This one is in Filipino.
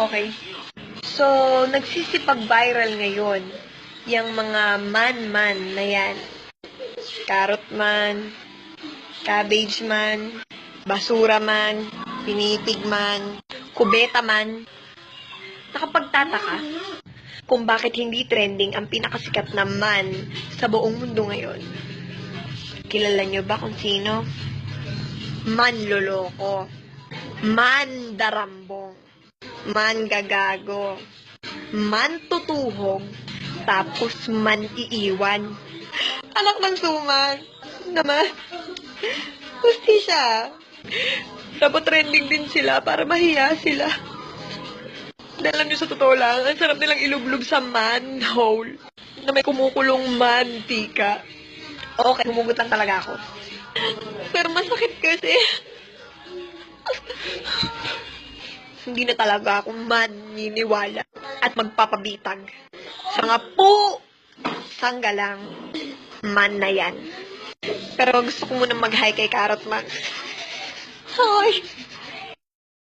Okay. So, nagsisipag-viral ngayon yung mga man-man na yan. Carrot man, cabbage man, basura man, pinipig man, kubeta man. Nakapagtataka kung bakit hindi trending ang pinakasikat na man sa buong mundo ngayon. Kilala nyo ba kung sino? Manloloko. Mandarambong. Mangagago. Mantutuhog. Tapos man-iiwan. Anak ng sumag. Naman. Gusti siya. Dapat trending din sila para mahiya sila. Dahil nyo sa totoo lang, ang sarap nilang ilublob sa manhole na may kumukulong mantika. Okay, humugot lang talaga ako. Pero masakit kasi. Hindi na talaga ako maniniwala at magpapabitag. Sa mga po, sangga lang, man na yan. Pero gusto ko muna mag-hi kay Carrot Man. Hi!